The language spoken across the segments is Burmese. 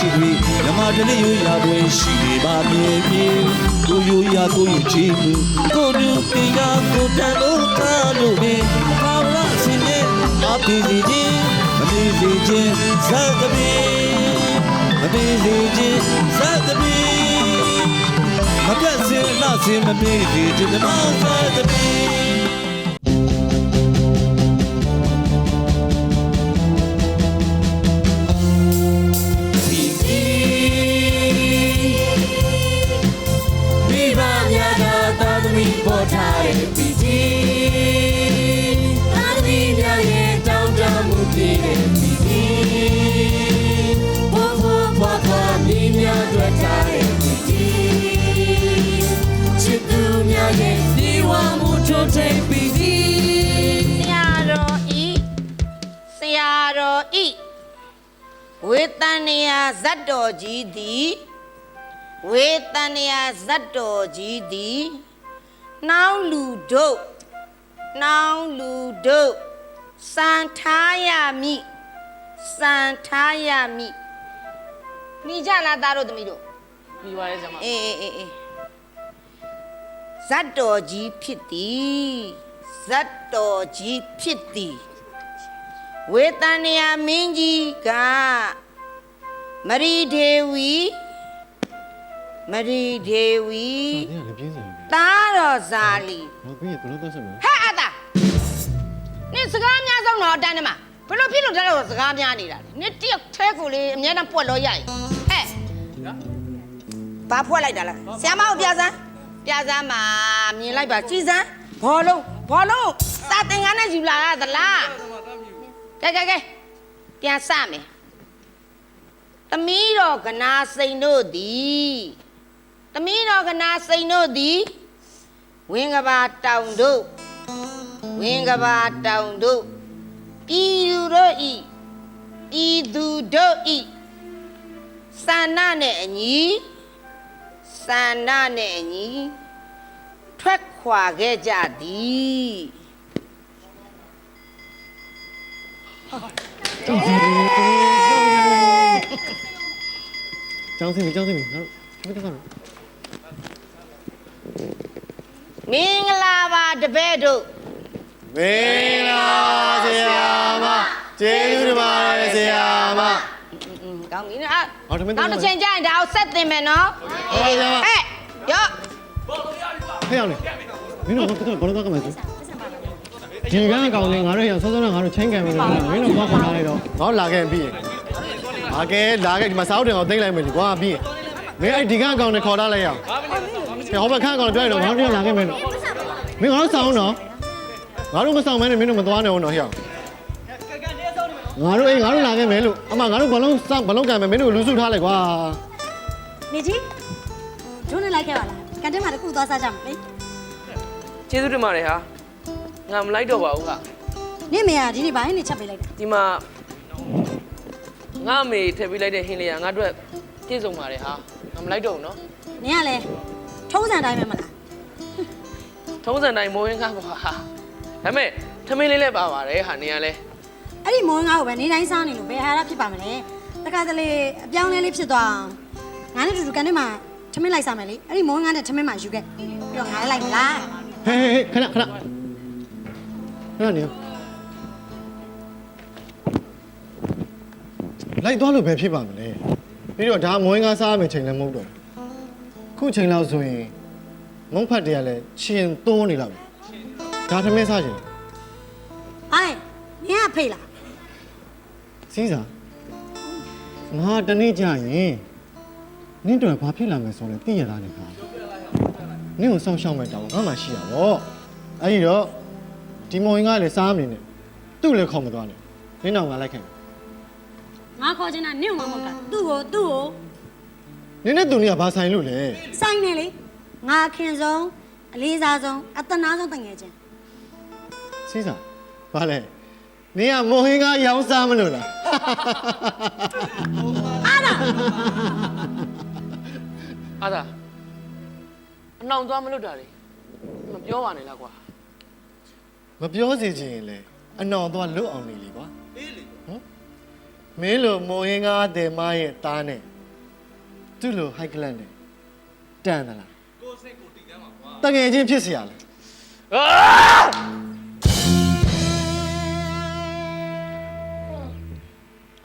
ရှိပြီမြမတလေးရရတွင်ရှိနေပါမြေမြေကိုယူရကိုယူချီမှုကိုလူတင်ကကိုတန်လို့ကားလို့ပင်ဘာဝရစင်နဲ့အပီစီခြင်းမမေ့စေခြင်းစသမီးမမေ့စေခြင်းစသမီးမပြတ်စင်လာစင်မမေ့ဒီဒီမဆာသမီးဒီ န်နေယဇတ်တော်ကြီးသည်ဝေတန်နေယဇတ်တော်ကြီးသည်နှောင်းလူတို့နှောင်းလူတို့စံထားရမည်စံထားရမည်မိကြလားသားတို့သမီးတို့ပြီးပါရဲ့ဆရာမအေးအေးအေးအေးဇတ်တော်ကြီးဖြစ်သည်ဇတ်တော်ကြီးဖြစ်သည်ဝေတန်ရမင်းကြီးက မရီဒေဝီမရီဒေဝီ။အဲ့ဒါလည်းပြင်းစရာပဲသားတော်ဇာလီ။နောက်ပြီးဘယ်လိုသက်ဆက်မလဲဟဲ့အတာနင်စကားအများဆုံးတော့အတန်းထဲမှာဘယ်လိုဖြစ်လို့တဲ့တော့စကားများနေတာလဲနင်တယောက်ထဲကိုလေအများတန်းပွက်လို့ရရင်ဟဲ့ဘာဖွက်လိုက်တာလဲဆရာမကိုပြစမ်းပြစမ်းမှာမြင်လိုက်ပါကြည်စမ်းဘောလုံးဘောလုံးစာသင်္ကန်းနဲ့ယူလာရသလားကဲကဲကဲပြန်စမယ် သမီးတော်ကနာစိန်တို့သည်သမီးတော်ကနာစိန်တို့သည်ဝင်းကဘာတောင်တို့ဝင်းကဘာတောင်တို့ပြည်သူတို့ဤပြည်သူတို့ဤစန္ဒနဲ့အညီစန္ဒနဲ့အညီထွက်ခွာခဲ့ကြသည်။ ကျောင်းစင်းပြီကျောင်းစင်းပြီ။နောက်သမီးသက်ဆက်မယ်မင်္ဂလာပါတပည့်တို့။မင်္ဂလာဆရာမ။ကျေးဇူးတင်ပါတယ်ဆရာမอืมကောင်းပြီနော်ဟောတမင်နောက်တစ်ချိန်ကျရင်ဒါကိုဆက်သင်မယ်နော်။ဟုတ်ပါဆရာမဟဲ့ရော့။ဖေးအောင်လေ။မင်းတို့ကတော့ဘယ်လိုတော့ကမယ်သူ။ဒီကန်းကောင်လေးငါတို့ရဆောစောကငါတို့ချင်းကံမယ်လို့မင်းတို့ဘာခေါ်လာလိုက်တော့ငါလာခဲ့ပြီးရင်။ ဟာကဲလာခဲ့ဒီမှာစာအုပ်တင်အောင်သိမ့်လိုက်မယ်လေကွာပြီးရင်မင်းအဲ့ဒီကန်းကောင်နဲ့ခေါ်ထားလိုက်ရအောင်။ဟောဘခန်းကောင်ပြောရတော့ငါတို့လာခဲ့မယ်လို့။မင်းငါတို့စောင်းတော့ငါတို့မဆောင်မဲနဲ့မင်းတို့မသွားနဲ့အောင်တော့ဟဲ့။ငါတို့အေးငါတို့လာခဲ့မယ်လို့အမငါတို့ဘလုံးစောင်းဘလုံးကံမယ်မင်းတို့လူစုထားလိုက်ကွာနေကြီးဒုနဲ့လိုက်ခဲ့ပါလားကန်တင်းမှာတခုသွားစားကြမယ်လေကျေးဇူးတင်ပါတယ်ဟာငါမလိုက်တော့ပါဘူးဟာနေမေကဒီနေ့ဘာနဲ့ချက်ပေးလိုက်တာဒီမှာ ငါအမေထည့်ပေးလိုက်တဲ့ဟင်းလေးကငါအတွက်ပြည့်စုံပါတယ်ဟာငါမလိုက်တော့ဘူးနော်နင်ကလည်းထုံးစံတိုင်းပဲမလားထုံးစံတိုင်းမိုးရင်းကားပါဟာဒါပေမဲ့ထမင်းလေးလည်းပါပါတယ်ဟာနေရလဲအဲ့ဒီမောင်းငါ့ကိုပဲနေတိုင်းစားနေလို့ဘယ်ဟာရဖြစ်ပါမလဲတခါတလေအပြောင်းလဲလေးဖြစ်သွားအောင်ငါနဲ့တူတူကန်တင်းမှာထမင်းလိုက်စားမယ်လေအဲ့ဒီမောင်းငါနဲ့ထမင်းမှာယူခဲ့ပြီးတော့ငါလည်းလိုက်မလားဟေးဟေးဟေးခဏခဏခဏနေ လိုက်သွားလို့ပဲဖြစ်ပါမလဲပြီးတော့ဒါမွေးကားစားရမယ့်ချိန်လည်းမဟုတ်တော့ဘူးခုချိန်လောက်ဆိုရင်မုံဖတ်တွေကလည်းရှင်သွန်းနေလောက်ပြီဒါထမင်းစားချင်ဟိုင်းနင်ကဖေးလားစီးစားငါတနေ့ကြာရင်နင့်တို့ဘာဖြစ်လာမယ်ဆိုလဲသိရလားနေခါနင့်ကိုစောင့်ရှောက်မဲ့တောင်းငါမှရှိရပါဘောအဲ့ဒီတော့ဒီမွေးကားလည်းစားမနေနဲ့သူ့လည်းခေါ်မသွားနဲ့နင့်တော့ငါလိုက်ခဲ့ငါ ငါခေါ်ချင်တာနင့်မှမဟုတ်တာသူ့ကိုသူ့ကိုနင်းနဲ့သူနဲ့ကဘာဆိုင်လို့လဲစိုင်းနေလေငါအခင်ဆုံးအလေးစားဆုံးအတနာဆုံးတငယ်ချင်းစီးစာဘာလဲနင်းကမွန်ဟင်းကရောင်းစားမလို့လားအားလားအားလားအနှောင်သွားမလွတ်တာလေမပြောပါနဲ့လားကွာမပြောစီချင်ရင်လေအနှောင်သွားလွတ်အောင်နေလေကွာ မင်းလိုမိုးရင်းကားတဲ့မရဲ့သားနဲ့သူ့လိုဟိုက်ကလန်နဲ့တန်သလားကိုစိတ်ကိုတီးတမ်းပါကွာတကယ်ချင်းဖြစ်เสียလား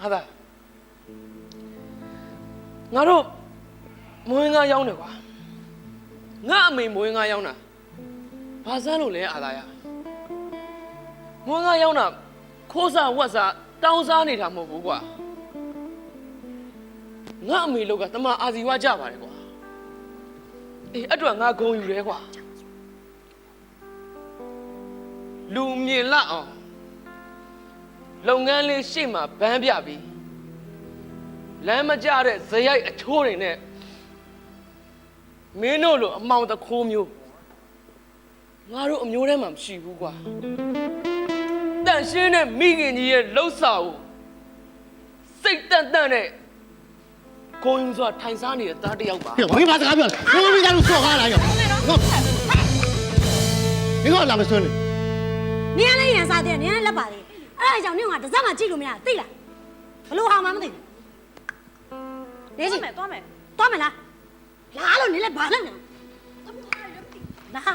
ဟာသာငါတို့မွေးငါရောက်နေကွာငါအမေမွေးငါရောက်တာဘာစမ်းလို့လဲအာသာရမွေးငါရောက်တာခိုးစားဝက်စား တောင်းစားနေတာမဟုတ်ဘူးကွာငါအမေလောက်ကတမအာဇီဝကြပါတယ်ကွာအေးအဲ့တော့ငါဂုံယူတယ်ကွာလူမြင်လောက်အောင်လုပ်ငန်းလေးရှေ့မှာဗန်းပြပြီးလမ်းမကျတဲ့ဇယိုက်အချိုးတွေနဲ့မင်းတို့လိုအမောင်တခိုးမျိုးငါတို့အမျိုးထဲမှာမရှိဘူးကွာ တန်ရှင်းတဲ့မိခင်ကြီးရဲ့လှုပ်ဆောင်ကိုစိတ်တန့်တန့်နဲ့ကိုင်းစွာထိုင်စားနေတဲ့သားတစ်ယောက်ပါဟေ့ဝင်းပါစကားပြောဘယ်လိုကြလို့စော့ကားလာရောဒီကောလာမစွန်းနေနင်ကလည်းရန်စားတဲ့နင်ကလည်းလက်ပါလေအဲ့ဒါကြောင့်နင်ကတစ်စက်မှကြည့်လို့မရသိလားဘလို့ဟာမှမသိဘူးနေစီသွားမယ်သွားမယ်လားလာလို့နင်လည်းဘာလုပ်နေလဲလာဟာ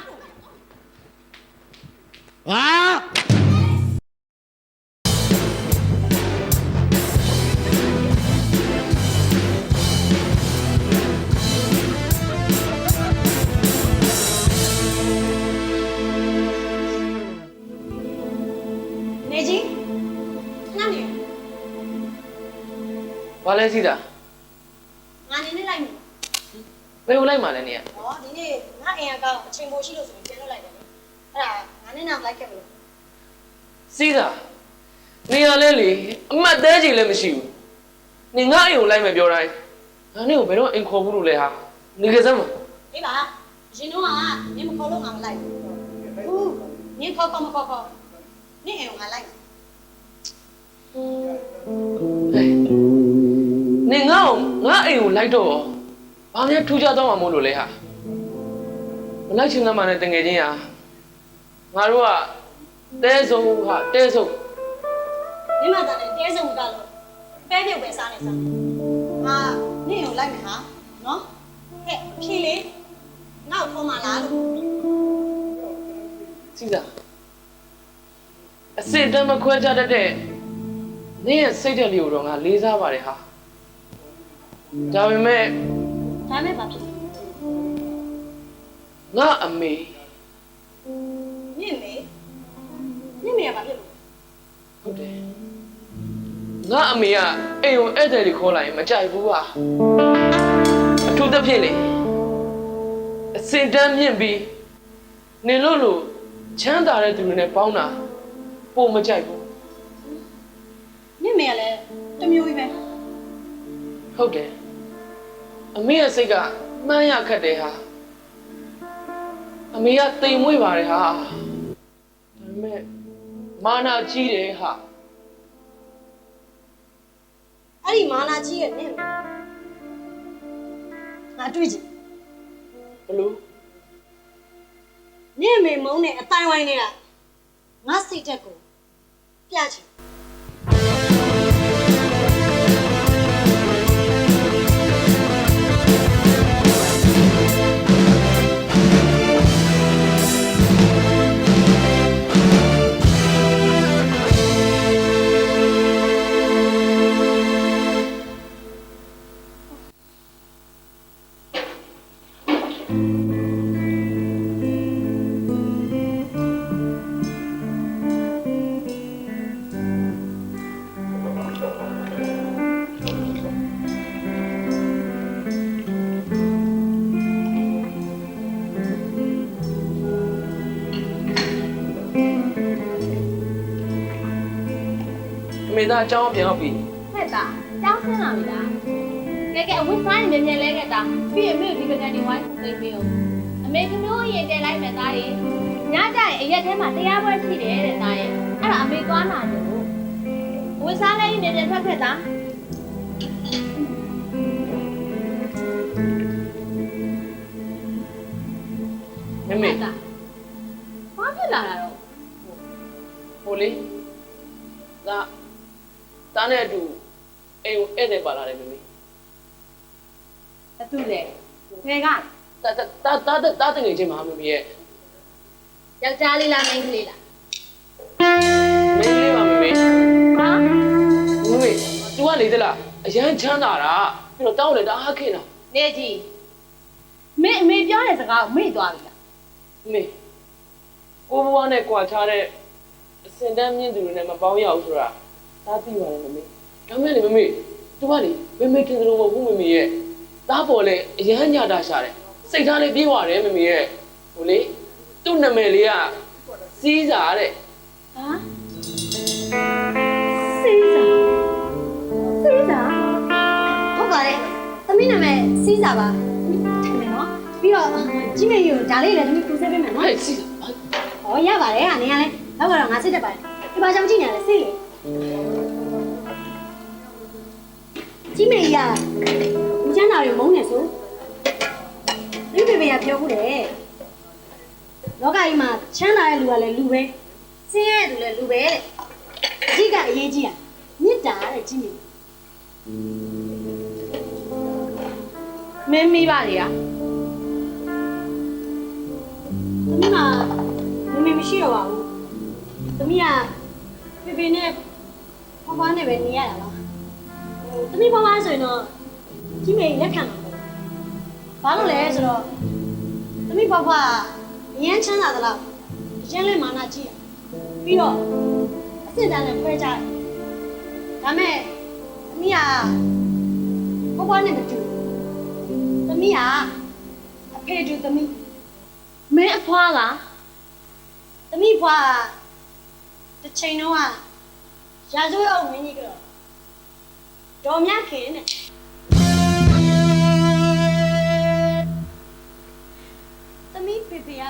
ဘာလဲစီးတာငါနေနေလိုက်မယ်ဘယ်ကိုလိုက်မှလဲနေရဟောဒီနေ့ငါအိမ်ကအချိန်ပိုရှိလို့ဆိုပြီးပြန်လွှတ်လိုက်တယ်လေအဲ့ဒါငါနဲ့နာမလိုက်ခဲ့မလို့စီးတာနေရလဲလေအမတ်တဲကြီးလည်းမရှိဘူးနေငါအိမ်ကိုလိုက်မယ်ပြောတိုင်းငါနေကိုဘယ်တော့အိမ်ခေါ်ဘူးလို့လဲဟာနေကြစမ်းမဟေးပါရှင်တို့ကနင်မခေါ်လို့ငါမလိုက်ဘူးဟုတ်နင်ခေါ်ခေါ်မခေါ်ခေါ်နင်အိမ်ကငါလိုက်မယ်ဟဲ့ နေငါ့ကိုငါအိမ်ကိုလိုက်တော့ဘာမှထူးခြားတော့မှာမို့လို့လဲဟာမလိုက်ချင်သမှနဲ့တငယ်ချင်းဟာငါတို့ကတဲဆုံးဟာတဲဆုံးမြမတန်နဲ့တဲစုံကလို့ပဲပြုတ်ပဲစားနေစားဟာနင့်ကိုလိုက်မယ်ဟာနော်ဟဲ့ဖြေလေငါ့ကိုခေါ်မှလားလို့စီးတာအစစ်တမ်းမခွဲခြားတတ်တဲ့နင်းရဲ့စိတ်တဲ့လေးကိုတော့ငါလေးစားပါတယ်ဟာ ဒါပေမဲ့ဒါမဲ့ဘာဖြစ်လဲငါအမေနင့်မေနင့်မေကဘာဖြစ်လို့ဟုတ်တယ်ငါအမေကအိမ်ကိုဧည့်သည်တွေခေါ်လာရင်မကြိုက်ဘူးဟာအထူးသဖြင့်လေအစင်တန်းမြင့်ပြီးနင်လို့လို့ချမ်းသာတဲ့သူတွေနဲ့ပေါင်းတာပိုမကြိုက်ဘူးနင့်မေကလည်းတမျိုးကြီးပဲဟုတ်တယ် အမေရဲ့စိတ်ကမှန်းရခက်တယ်ဟာအမေကတိမ်မွေ့ပါတယ်ဟာဒါပေမဲ့မာနာကြီးတယ်ဟာအဲ့ဒီမာနာကြီးရဲ့နင့်မေငါတွေ့ကြည့်ဘလို့နင့်မေမုန်းတဲ့အတိုင်းဝိုင်းတွေကငါစိတ်တက်ကိုပြချင် မေသားအကြောင်းပြန်ရောက်ပြီဟဲ့တာတောင်းဆင်းလာပြီလားကဲကဲအဝတ်စားရင်မြန်မြန်လဲခဲ့တာပြီးရင်မြို့ဒီပကံဒီဝိုင်းကိုသိပေးအောင်အမေကမျိုးရင်တဲလိုက်မယ်သားရေညကြရင်အရက်ထဲမှာတရားပွဲရှိတယ်တဲ့သားရေအဲ့ဒါအမေသွားလာတယ်လို့ဝတ်စားလိုက်ရင်မြန်မြန်ထွက်ခဲ့တာမမေဟဲ့တာဘာဖြစ်လာတာတော့ို ဘာသူလဲဘယ်ကတာတာတာတာတာတငယ်ချင်းမှာမမေရဲ့ယောက်ျားလေးလားမိန်းကလေးလားမင်းလေးပါမမေဟာမမေ तू ကလေသလားအရန်ချမ်းသာတာပြီးတော့တောင်းတယ်တအားခင်တာနေကြီးမင်းအမေပြောတဲ့စကားကိုမေ့သွားပြီလားမမေကိုဘွားနဲ့ကြွာချတဲ့အစင်တန်းမြင့်သူတွေနဲ့မပေါင်းရဘူးဆိုတာသာသိပါတယ်မမေဒါမဲ့လေမမေ तू ကလေမမေထင်သလိုမဟုတ်ဘူးမမေရဲ့ သားပေါ်လေအရန်ညတာရှာတယ်စိတ်ထားလေးပြေးသွားတယ်မမေရဲ့ဟိုလေသူ့နာမည်လေးကစီးစာတဲ့ဟာစီးစာစီးစာဟုတ်ပါတယ်သမီးနာမည်စီးစာပါထင်တယ်နော်ပြီးတော့ကြီးမေကြီးကိုဒါလေးလည်းသမီးပူဆဲပေးမယ်နော်ဟဲ့စီးစာဟောရပါတယ်ဟာနေရလဲတော့ကတော့ငါစစ်တတ်ပါတယ်ဒီမှာကြောင်ကြည့်နေရလဲစိတ်လေကြီးမေကြီးကဦးချမ်းသာတွေမု န်းနေဆိုဒီပေပေကပြောဘူးတယ်လောကကြီးမှာချမ်းသာတဲ့လူကလည်းလူပဲဆင်းရဲတဲ့လူလည်းလူပဲတဲ့အကြီးကအရေးကြီးอ่ะမြစ်တာတဲ့ကြီးမေမင်းမိပါလေကသမီးကမမေမရှိတော့ပါဘူးသမီးကဖေဖေနဲ့ဖွားဖွားနဲ့ပဲနေရတာပါဟိုသမီးဖွားဖွားဆိုရင်တော့ကြီးမေလက်ခံပါမယ် ဘာလို့လဲဆိုတော့သမီးဖွားဖွားအရန်ချမ်းသာသလားအရန်လဲမာနကြီးရပြီးတော့အစစ်တမ်းနဲ့ဖွဲကြတယ်ဒါမဲ့သမီးကဖွားဖွားနဲ့မတူဘူးသမီးကအဖေတူသမီးမင်းအဖွားက။သမီးဖွာတစ်ချိန်တော့ကရာဇဝတ်အောင်မင်းကြီးကတော့ဒေါ်မြခင်နဲ့ ဖေဖေက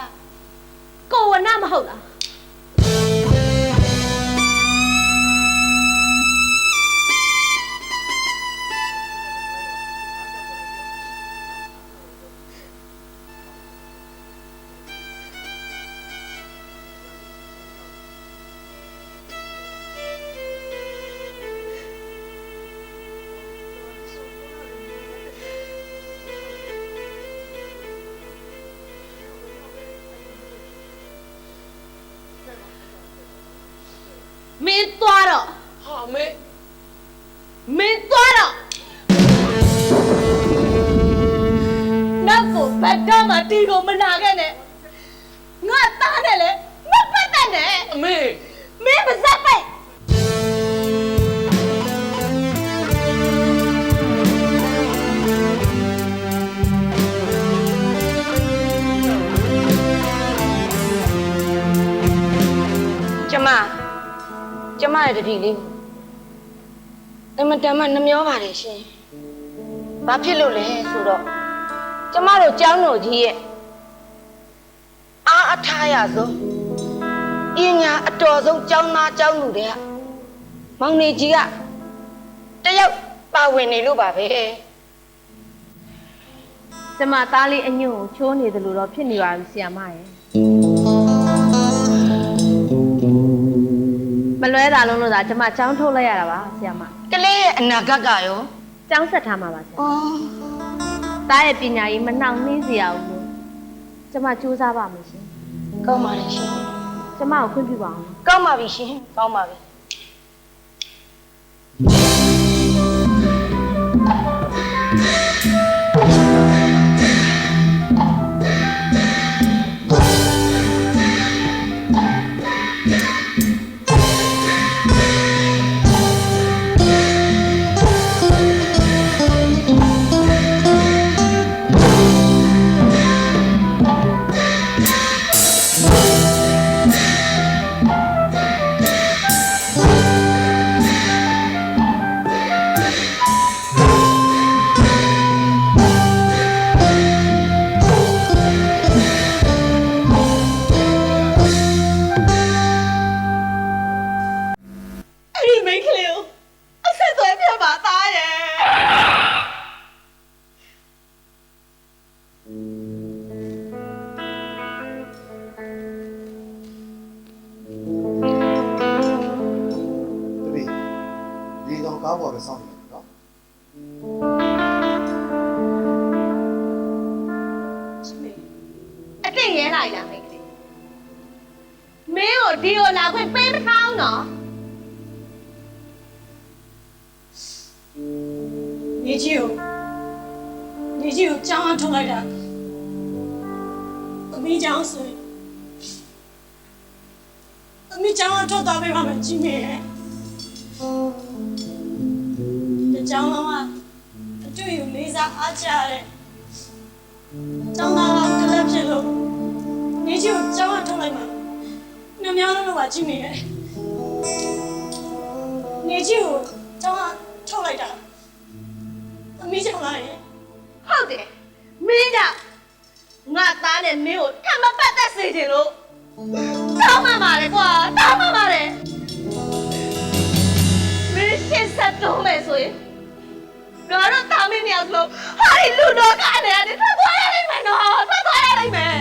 ကိုဝနမဟုတ်လား ကိုဘတ်တော့မှတီကိုမနာခဲ့နဲ့ငါသားတယ်လေမပတ်သက်နဲ့အမေမင်းမစက်ပိတ်ကျမကျမရဲ့တတိလေးအမတန်မှနှမျောပါတယ်ရှင်။ဘာဖြစ်လို့လဲဆိုတော့ ကျမတို့ကျောင်းတော်ကြီးရဲ့အားအထားရဆုံးပညာအတော်ဆုံးကျောင်းသားကျောင်းသူတွေကမောင်နေကြီးကတယောက်ပါဝင်နေလို့ပါပဲကျမသားလေးအညွန့်ကိုချိုးနေတယ်လို့တော့ဖြစ်နေပါပြီဆီယမရဲ့မလွဲတာလုံးလို့သာကျမចောင်းထုတ်လိုက်ရတာပါဆီယမကလေးရဲ့အနာဂတ်ကရောចောင်းဆက်ထားမှာပါဆီယမအော် သားရဲ့ပညာရေးမနှောင့်နှေးစေရဘူးလို့ကျမစူးစမ်းပါမယ်ရှင်ကောင်းပါလေရှင် ကျမကိုခွင့်ပြုပါအောင် ကောင်းပါပြီရှင်ကောင်းပါပြီ ငါ့ တွေ့အလေးစားအားကြတဲ့ကျောင်းသားကတလက်ဖြစ်လို့နေကြီးကိုကြောင်းအောင်ထုတ်လိုက်ပါနှမြောင်းလုံးကကြီးမေရဲ့နေကြီးကိုကြောင်းအောင်ထုတ်လိုက်တာအမေကြောင့်လားရဲ့ဟုတ်တယ်မင်းကငါသားနဲ့မင်းကိုထပ်မပတ်သက်စေချင်လို့တောင်းမှပါလေကွာတောင်းမှပါလေမင်းရှစ်ဆက်တုံးမယ်ဆိုရင်ငါတို့တာ မင်းမြောက်လို့ဟာဒီလူတော့ကနေရတယ်ထွက်သွားရလိမ့်မယ်နော်ထွက်သွားရလိမ့်မယ်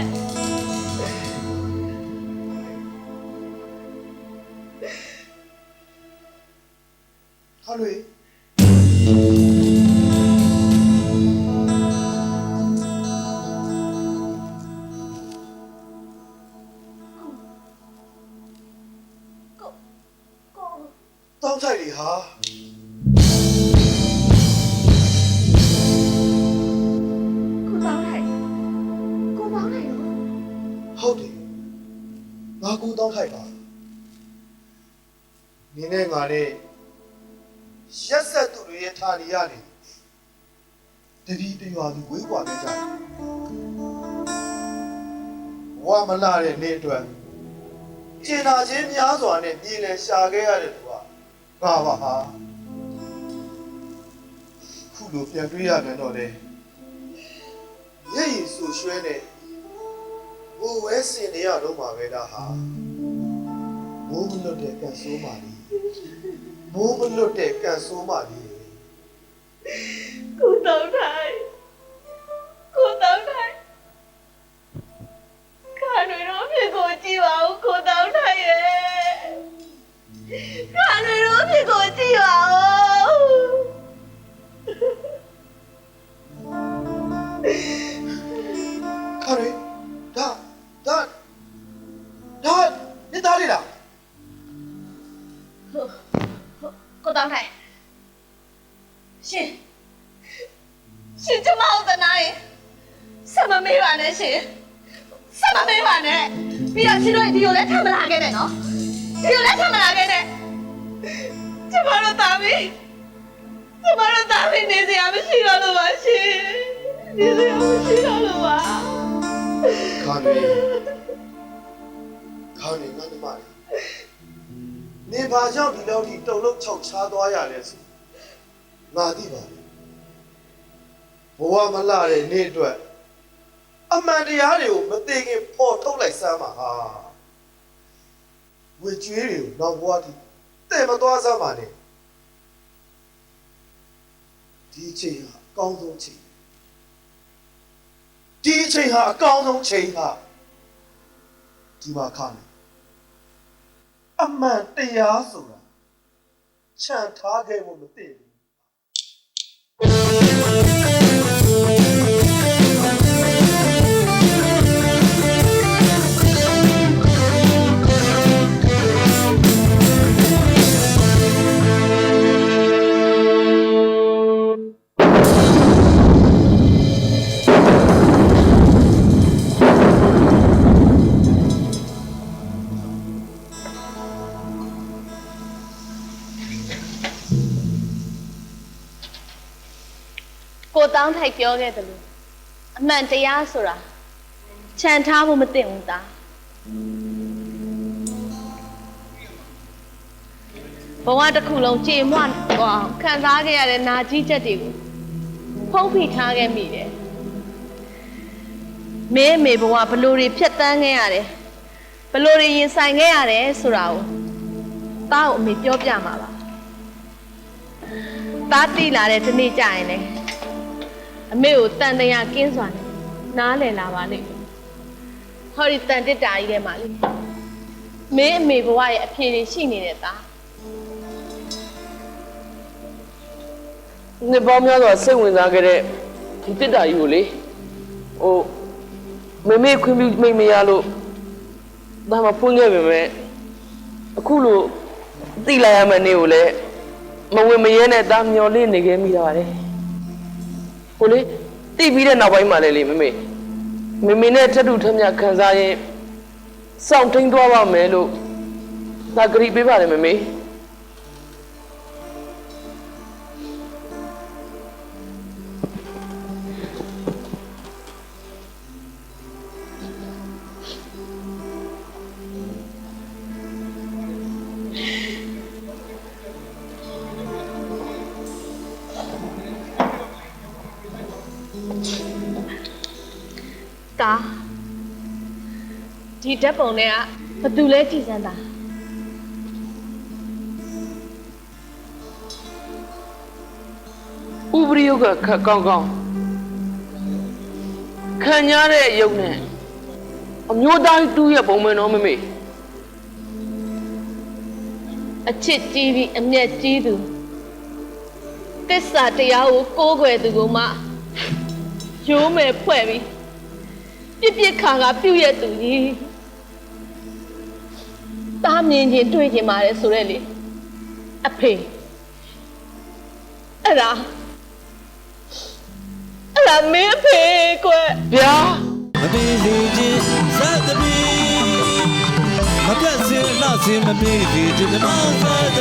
ဟာလွေ တွေရဲ့ဌာနီရနေတတိတရွာသူဝေးကွာခဲ့ကြတယ်ဝါမလာတဲ့နေ့အတွက်ကျင်နာခြင်းများစွာနဲ့ပြည်လည်ရှာခဲ့ရတဲ့သူကငါပါဟာခုလိုပြန်တွေ့ရပြန်တော့လေရဲ့ရည်ဆူရွှဲနဲ့ဘိုးဝဲစင်နေရတော့မှာပဲဒါဟာမိုးမလွတ်တဲ့ကန်ဆိုးပါလိမိုးမလွတ်တဲ့ကန်ဆိုးပါလိ ကိုတောင်းလိုက်ကိုတောင်းလိုက်ခါတွေတော့ဖြစ်ကိုကြည့်ပါဦးကိုတောင်းလိုက်ရဲ့ခါတွေတော့ဖြစ်ကိုကြည့်ပါဦး တော့ရှင်တို့ဒီကိုလည်းထပ်မလာခဲ့နဲ့နော်ဒီကိုလည်းထပ်မလာခဲ့နဲ့ကျမတို့တာမီကျမတို့တာမီနေစရာမရှိတော့လို့ပါရှင်နေစရာမရှိတော့လို့ပါခါရီခါရီငါ့ညီမလေးနေဘာကြောင့်ဒီလောက်ထိတုံလုံးခြောက်ချားသွားရလဲဆိုငါသိပါဘူးဘဝမလာတဲ့နေ့အတွက်အမှန်တရားတွေကိုမသိခင်ပေါ်ထုတ်လိုက်စမ်းပါဟာ ဝေကျွေးတွေကိုနောက်ဘဝထိတဲ့မသွားစမ်းပါနဲ့ဒီအချိန်ဟာအကောင်းဆုံးချိန်ဒီအချိန်ဟာအကောင်းဆုံးချိန်ဟာဒီမှာခါနေအမှန်တရားဆိုတာခြံထားခဲ့ဖို့မသိဘူး ကိုတောင်းထိုက်ပြောခဲ့တယ်လို့အမှန်တရားဆိုတာခြံထားဖို့မသင့်ဘူးသားဘဝတစ်ခုလုံးကြေမွတော့ခံစားခဲ့ရတဲ့နာကြီးချက်တွေကိုဖုံးဖိထားခဲ့မိတယ်မင်းအမေဘဝဘလို့တွေဖြတ်တန်းခဲ့ရတယ်ဘလို့တွေရင်ဆိုင်ခဲ့ရတယ်ဆိုတာကိုတားကိုအမေပြောပြမှာပါတားတိလာတဲ့ဒီနေ့ကြရင်လေ အမေကိုတန်တရာကင်းစွာနဲ့နားလည်လာပါလိမ့်မယ်။ဟောဒီတန်တစ်တာကြီးထဲမှာလေမင်းအမေဘဝရဲ့အဖြေတွေရှိနေတဲ့သားနှစ်ပေါင်းများစွာစိတ်ဝင်စားခဲ့တဲ့ဒီတစ်တာကြီးကိုလေဟိုမမေခွင့်ပြုမိတ်မရလို့ဒါမှဖွင့်ခဲ့ပေမဲ့အခုလို့သိလိုက်ရမယ့်နေ့ကိုလည်းမဝင်မရဲနဲ့တာမျော်လင့်နေခဲ့မိတာပါလေ ဟိုလေသိပြီးတဲ့နောက်ပိုင်းမှာလေလေမမေမမေနဲ့ထပ်တူထပ်မြခံစားရင်စောင့်ထိန်သွားပါမယ်လို့သာဂရီပေးပါတယ်မမေ ဒီဓာတ်ပုံတွေကဘသူလဲကြည်စမ်းတာဥပရိယုကခက်ကောင်းကောင်းခံရတဲ့ရုပ်နဲ့အမျိုးသားတူရဲ့ပုံမှန်တော့မမေအချစ်ကြီးပြီးအမျက်ကြီးသူတစ္ဆာတရားကိုကိုးကွယ်သူကမှရိုးမယ်ဖွဲ့ပြီးပြစ်ပြစ်ခါခါပြုတ်ရက်သူကြီး တားမြင်ချင်းတွေ့ချင်းပါတယ်ဆိုရက်လေအဖေအဲ့ဒါအဲ့ဒါမင်းအဖေကွယ်ဗျာမမေးစေခြင်းစသဖြင့်မပြတ်စင်လှစင်မမေးစေခြင်းဓမ္မစသ